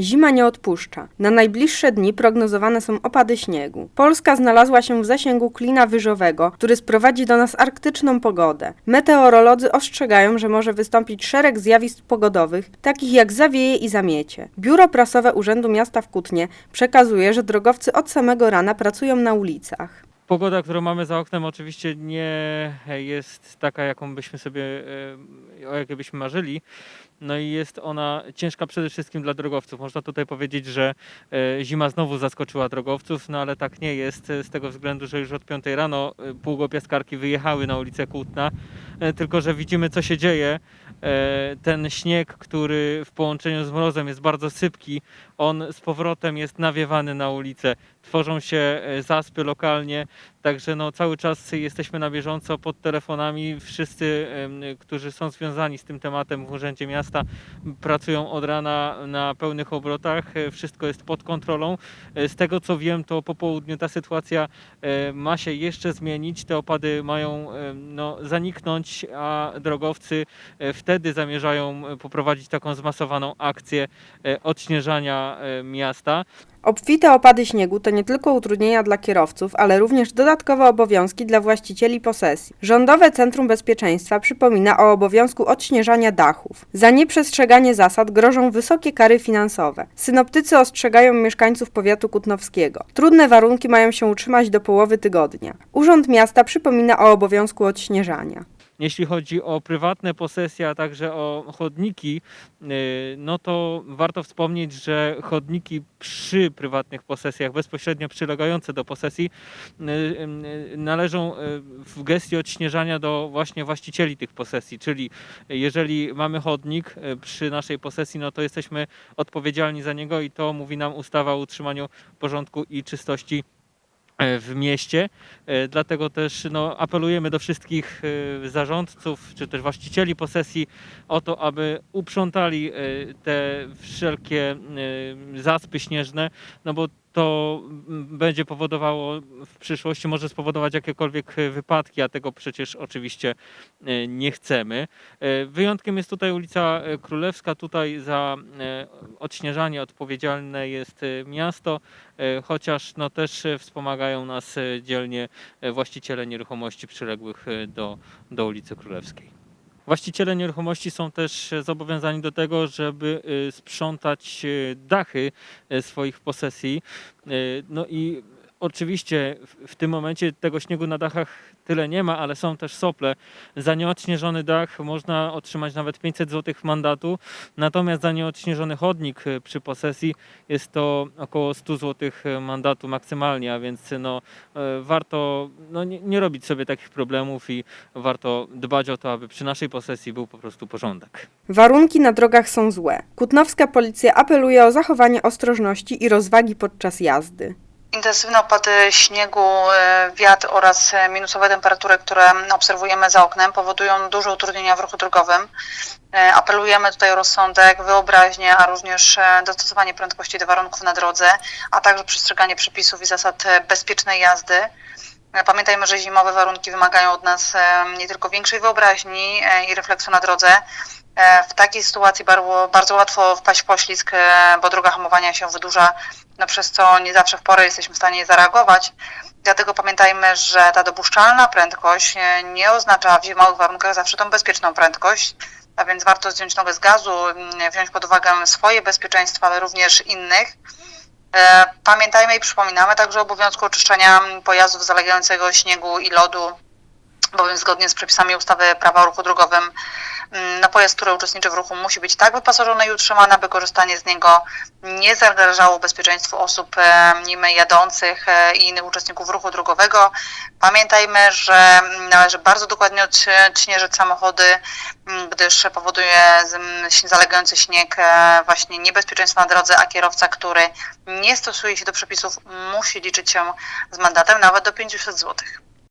Zima nie odpuszcza. Na najbliższe dni prognozowane są opady śniegu. Polska znalazła się w zasięgu klina wyżowego, który sprowadzi do nas arktyczną pogodę. Meteorolodzy ostrzegają, że może wystąpić szereg zjawisk pogodowych, takich jak zawieje i zamiecie. Biuro Prasowe Urzędu Miasta w Kutnie przekazuje, że drogowcy od samego rana pracują na ulicach. Pogoda, którą mamy za oknem, oczywiście nie jest taka, jaką byśmy sobie, o jakiej byśmy marzyli. No i jest ona ciężka przede wszystkim dla drogowców. Można tutaj powiedzieć, że e, zima znowu zaskoczyła drogowców, no ale tak nie jest, e, z tego względu, że już od 5 rano e, pługopiaskarki wyjechały na ulicę Kłutna, e, tylko że widzimy, co się dzieje. E, Ten śnieg, który w połączeniu z mrozem jest bardzo sypki, on z powrotem jest nawiewany na ulicę. Tworzą się e, zaspy lokalnie, Także no, cały czas jesteśmy na bieżąco pod telefonami. Wszyscy, którzy są związani z tym tematem w Urzędzie Miasta, pracują od rana na pełnych obrotach. E, Wszystko jest pod kontrolą. E, Z tego co wiem, to po południu ta sytuacja e, ma się jeszcze zmienić. Te opady mają no, zaniknąć, a drogowcy wtedy zamierzają poprowadzić taką zmasowaną akcję odśnieżania miasta. Obfite opady śniegu to nie tylko utrudnienia dla kierowców, ale również dodatkowe obowiązki dla właścicieli posesji. Rządowe Centrum Bezpieczeństwa przypomina o obowiązku odśnieżania dachów. Za nieprzestrzeganie zasad grożą wysokie kary finansowe. Synoptycy ostrzegają mieszkańców powiatu kutnowskiego. Trudne warunki mają się utrzymać do połowy tygodnia. Urząd Miasta przypomina o obowiązku odśnieżania. Jeśli chodzi o prywatne posesje, a także o chodniki, yy, no to warto wspomnieć, że chodniki przy prywatnych posesjach, bezpośrednio przylegające do posesji, yy, yy, należą w gestii odśnieżania do właśnie właścicieli tych posesji. Czyli jeżeli mamy chodnik przy naszej posesji, no to jesteśmy odpowiedzialni za niego i to mówi nam ustawa o utrzymaniu porządku i czystości w mieście. E, Dlatego też no, apelujemy do wszystkich e, zarządców czy też właścicieli posesji o to, aby uprzątali e, te wszelkie e, zaspy śnieżne, no bo to mm, będzie powodowało w przyszłości, może spowodować jakiekolwiek e, wypadki, a tego przecież oczywiście e, nie chcemy. E, Wyjątkiem jest tutaj ulica Królewska. Tutaj za odśnieżanie odpowiedzialne jest miasto, chociaż no też wspomagają nas dzielnie właściciele nieruchomości przyległych do, do ulicy Królewskiej. Właściciele nieruchomości są też e, zobowiązani do tego, żeby e, sprzątać e, dachy swoich posesji. No i oczywiście w- tym momencie tego śniegu na dachach tyle nie ma, ale są też sople. Za nieodśnieżony dach można otrzymać nawet 500 zł mandatu, natomiast za nieodśnieżony chodnik e, przy posesji jest to około 100 zł mandatu maksymalnie, a więc no, e, warto no, nie, nie robić sobie takich problemów i warto dbać o to, aby przy naszej posesji był po prostu porządek. Warunki na drogach są złe. Kutnowska policja apeluje o zachowanie ostrożności i rozwagi podczas jazdy. Intensywne opady śniegu, e, wiatr oraz e, minusowe temperatury, które obserwujemy za oknem, powodują duże utrudnienia w ruchu drogowym. E, Apelujemy tutaj o rozsądek, wyobraźnię, a również dostosowanie prędkości do warunków na drodze, a także przestrzeganie przepisów i zasad bezpiecznej jazdy. E, Pamiętajmy, że zimowe warunki wymagają od nas e, nie tylko większej wyobraźni e, i refleksu na drodze. W takiej sytuacji bardzo, bardzo łatwo wpaść w poślizg, bo droga hamowania się wydłuża, no przez co nie zawsze w porę jesteśmy w stanie zareagować. Dlatego pamiętajmy, że ta dopuszczalna prędkość nie oznacza w zimowych warunkach zawsze tą bezpieczną prędkość. A więc warto zdjąć nogę z gazu, wziąć pod uwagę swoje bezpieczeństwo, ale również innych. E, Pamiętajmy i przypominamy także o obowiązku oczyszczania mm, pojazdów zalegającego śniegu i lodu, bowiem zgodnie z przepisami ustawy prawa o ruchu drogowym mm, no pojazd, który uczestniczy w ruchu musi być tak wyposażony i utrzymany, aby korzystanie z niego nie zagrażało bezpieczeństwu osób e, nim jadących e, i innych uczestników ruchu drogowego. Pamiętajmy, że mm, należy bardzo dokładnie odśnieżyć samochody, mm, gdyż powoduje zalegający śnieg e, właśnie niebezpieczeństwo na drodze, a kierowca, który nie stosuje się do przepisów, musi liczyć się z mandatem nawet do 500 złotych.